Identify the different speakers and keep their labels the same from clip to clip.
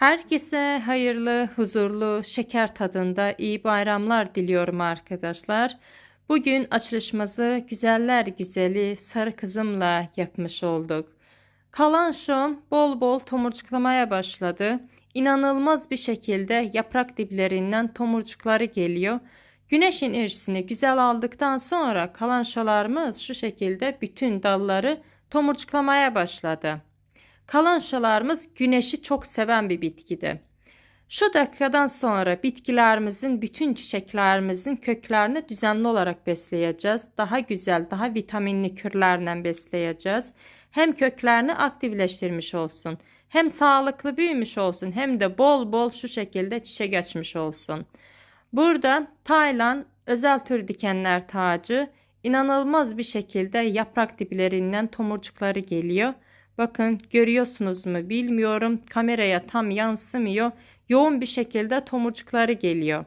Speaker 1: Herkese hayırlı, huzurlu, şeker tadında iyi bayramlar diliyorum arkadaşlar. Bugün açılışımızı güzeller güzeli sarı kızımla yapmış olduk. Kalan şom bol bol tomurcuklamaya başladı. İnanılmaz bir şekilde yaprak diplerinden tomurcukları geliyor. Güneş enerjisini güzel aldıktan sonra kalan şolarımız şu şekilde bütün dalları tomurcuklamaya başladı. Kalançalarımız güneşi çok seven bir bitkidir. Şu dakikadan sonra bitkilerimizin, bütün çiçeklerimizin köklerini düzenli olarak besleyeceğiz. Daha güzel, daha vitaminli kürlerle besleyeceğiz. Hem köklerini aktifleştirmiş olsun, hem sağlıklı büyümüş olsun, hem de bol bol şu şekilde çiçek açmış olsun. Burada Taylan özel tür dikenler tacı inanılmaz bir şekilde yaprak diplerinden tomurcukları geliyor. Bakın görüyorsunuz mu bilmiyorum. Kameraya tam yansımıyor. Yoğun bir şekilde tomurcukları geliyor.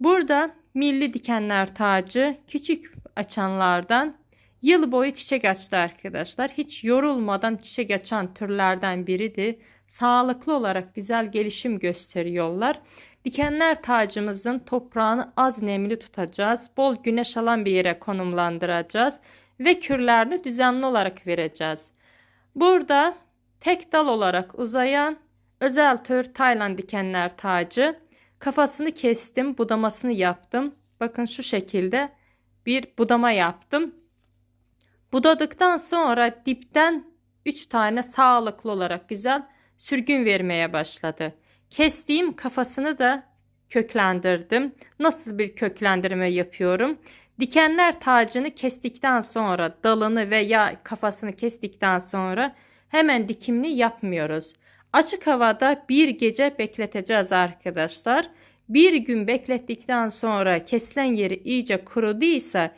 Speaker 1: Burada milli dikenler tacı küçük açanlardan yıl boyu çiçek açtı arkadaşlar. Hiç yorulmadan çiçek açan türlerden biridir. Sağlıklı olarak güzel gelişim gösteriyorlar. Dikenler tacımızın toprağını az nemli tutacağız. Bol güneş alan bir yere konumlandıracağız ve kürlerini düzenli olarak vereceğiz. Burada tek dal olarak uzayan özel tür Tayland dikenler tacı. Kafasını kestim, budamasını yaptım. Bakın şu şekilde bir budama yaptım. Budadıktan sonra dipten 3 tane sağlıklı olarak güzel sürgün vermeye başladı. Kestiğim kafasını da köklendirdim. Nasıl bir köklendirme yapıyorum? Dikenler tacını kestikten sonra dalını veya kafasını kestikten sonra hemen dikimini yapmıyoruz. Açık havada bir gece bekleteceğiz arkadaşlar. Bir gün beklettikten sonra kesilen yeri iyice kuruduysa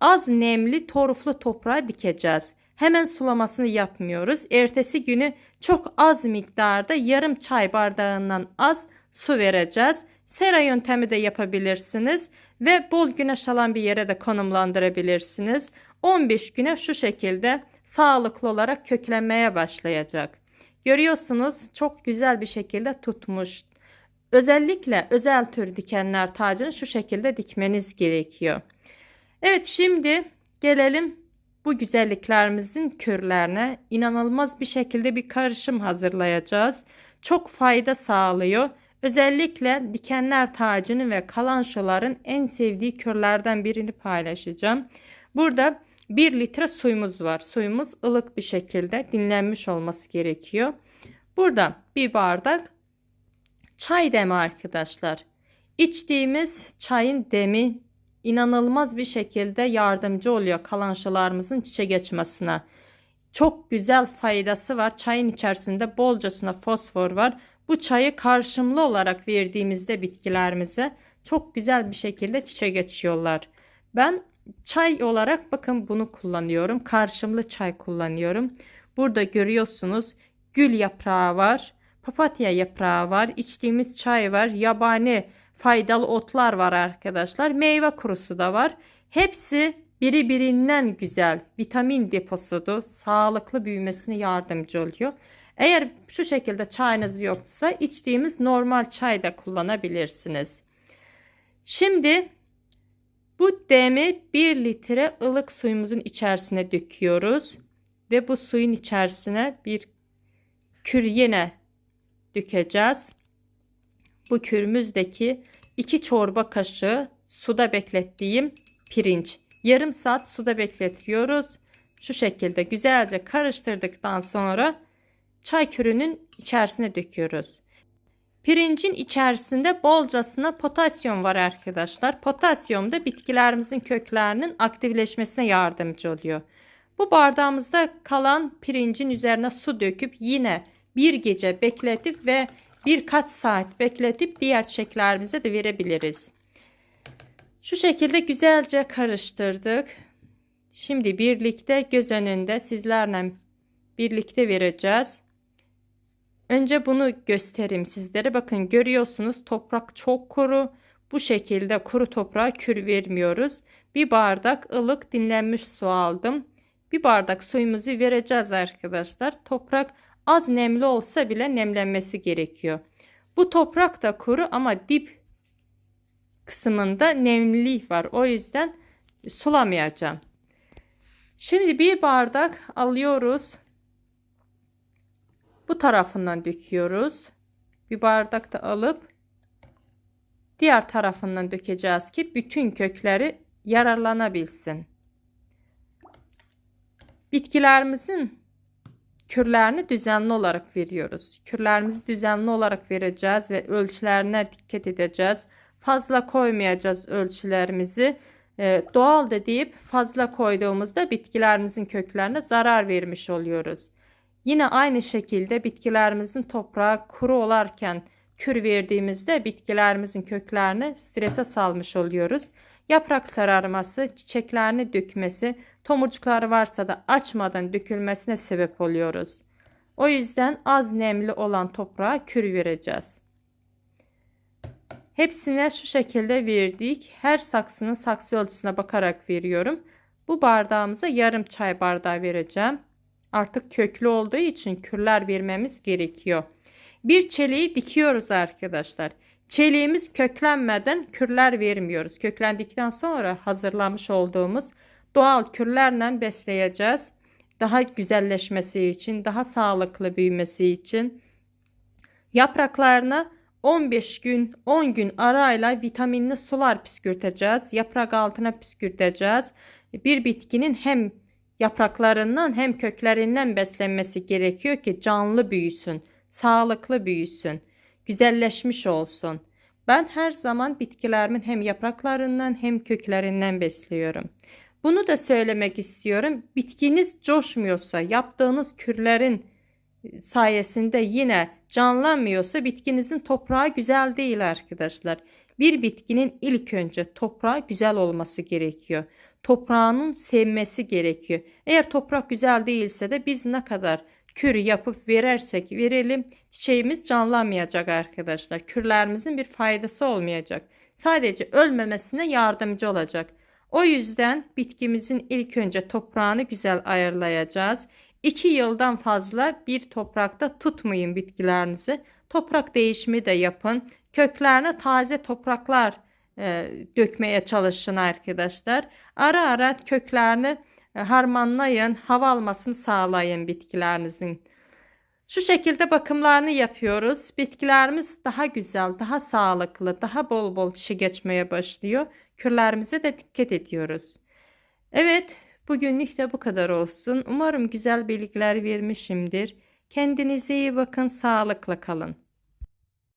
Speaker 1: az nemli toruflu toprağa dikeceğiz. Hemen sulamasını yapmıyoruz. Ertesi günü çok az miktarda yarım çay bardağından az su vereceğiz. Sera yöntemi de yapabilirsiniz ve bol güneş alan bir yere de konumlandırabilirsiniz. 15 güne şu şekilde sağlıklı olarak köklenmeye başlayacak. Görüyorsunuz çok güzel bir şekilde tutmuş. Özellikle özel tür dikenler tacını şu şekilde dikmeniz gerekiyor. Evet şimdi gelelim bu güzelliklerimizin kürlerine. İnanılmaz bir şekilde bir karışım hazırlayacağız. Çok fayda sağlıyor. Özellikle dikenler tacını ve kalanşoların en sevdiği körlerden birini paylaşacağım. Burada 1 litre suyumuz var. Suyumuz ılık bir şekilde dinlenmiş olması gerekiyor. Burada bir bardak çay demi arkadaşlar. İçtiğimiz çayın demi inanılmaz bir şekilde yardımcı oluyor kalanşalarımızın çiçe geçmesine. Çok güzel faydası var. Çayın içerisinde bolcasına fosfor var. Bu çayı karşımlı olarak verdiğimizde bitkilerimize çok güzel bir şekilde çiçek açıyorlar. Ben çay olarak bakın bunu kullanıyorum. Karşımlı çay kullanıyorum. Burada görüyorsunuz gül yaprağı var. Papatya yaprağı var. içtiğimiz çay var. Yabani faydalı otlar var arkadaşlar. Meyve kurusu da var. Hepsi biri birinden güzel vitamin deposudu. Sağlıklı büyümesine yardımcı oluyor. Eğer şu şekilde çayınız yoksa içtiğimiz normal çay da kullanabilirsiniz. Şimdi bu demi 1 litre ılık suyumuzun içerisine döküyoruz. Ve bu suyun içerisine bir kür yine dökeceğiz. Bu kürümüzdeki 2 çorba kaşığı suda beklettiğim pirinç. Yarım saat suda bekletiyoruz. Şu şekilde güzelce karıştırdıktan sonra çay kürünün içerisine döküyoruz. Pirincin içerisinde bolcasına potasyum var arkadaşlar. Potasyum da bitkilerimizin köklerinin aktifleşmesine yardımcı oluyor. Bu bardağımızda kalan pirincin üzerine su döküp yine bir gece bekletip ve birkaç saat bekletip diğer çiçeklerimize de verebiliriz. Şu şekilde güzelce karıştırdık. Şimdi birlikte göz önünde sizlerle birlikte vereceğiz. Önce bunu göstereyim sizlere. Bakın görüyorsunuz toprak çok kuru. Bu şekilde kuru toprağa kür vermiyoruz. Bir bardak ılık dinlenmiş su aldım. Bir bardak suyumuzu vereceğiz arkadaşlar. Toprak Az nemli olsa bile nemlenmesi gerekiyor. Bu toprak da kuru ama dip kısmında nemlilik var. O yüzden sulamayacağım. Şimdi bir bardak alıyoruz. Bu tarafından döküyoruz. Bir bardak da alıp diğer tarafından dökeceğiz ki bütün kökleri yararlanabilsin. Bitkilerimizin kürlerini düzenli olarak veriyoruz. Kürlerimizi düzenli olarak vereceğiz ve ölçülerine dikkat edeceğiz. Fazla koymayacağız ölçülerimizi. Ee, doğal da deyip fazla koyduğumuzda bitkilerimizin köklerine zarar vermiş oluyoruz. Yine aynı şekilde bitkilerimizin toprağa kuru olarken kür verdiğimizde bitkilerimizin köklerini strese salmış oluyoruz. Yaprak sararması, çiçeklerini dökmesi, tomurcukları varsa da açmadan dökülmesine sebep oluyoruz. O yüzden az nemli olan toprağa kür vereceğiz. Hepsine şu şekilde verdik. Her saksının saksı ölçüsüne bakarak veriyorum. Bu bardağımıza yarım çay bardağı vereceğim. Artık köklü olduğu için kürler vermemiz gerekiyor. Bir çeliği dikiyoruz arkadaşlar. Çeliğimiz köklenmeden kürler vermiyoruz. Köklendikten sonra hazırlamış olduğumuz doğal kürlerle besleyeceğiz. Daha güzelleşmesi için, daha sağlıklı büyümesi için. Yapraklarına 15 gün 10 gün arayla vitaminli sular püskürteceğiz. Yaprak altına püskürteceğiz. Bir bitkinin hem yapraklarından hem köklerinden beslenmesi gerekiyor ki canlı büyüsün, sağlıklı büyüsün, güzelleşmiş olsun. Ben her zaman bitkilerimin hem yapraklarından hem köklerinden besliyorum. Bunu da söylemek istiyorum. Bitkiniz coşmuyorsa, yaptığınız kürlerin sayesinde yine canlanmıyorsa bitkinizin toprağı güzel değil arkadaşlar. Bir bitkinin ilk önce toprağı güzel olması gerekiyor. Toprağının sevmesi gerekiyor. Eğer toprak güzel değilse de biz ne kadar kür yapıp verersek verelim çiçeğimiz canlanmayacak arkadaşlar. Kürlerimizin bir faydası olmayacak. Sadece ölmemesine yardımcı olacak. O yüzden bitkimizin ilk önce toprağını güzel ayarlayacağız. 2 yıldan fazla bir toprakta tutmayın bitkilerinizi. Toprak değişimi de yapın. Köklerine taze topraklar e, dökmeye çalışın arkadaşlar. Ara ara köklerini e, harmanlayın, hava almasını sağlayın bitkilerinizin. Şu şekilde bakımlarını yapıyoruz. Bitkilerimiz daha güzel, daha sağlıklı, daha bol bol çiçe geçmeye başlıyor. Kürlerimize de dikkat ediyoruz. Evet, bugünlük de bu kadar olsun. Umarım güzel bilgiler vermişimdir. Kendinize iyi bakın, sağlıkla kalın.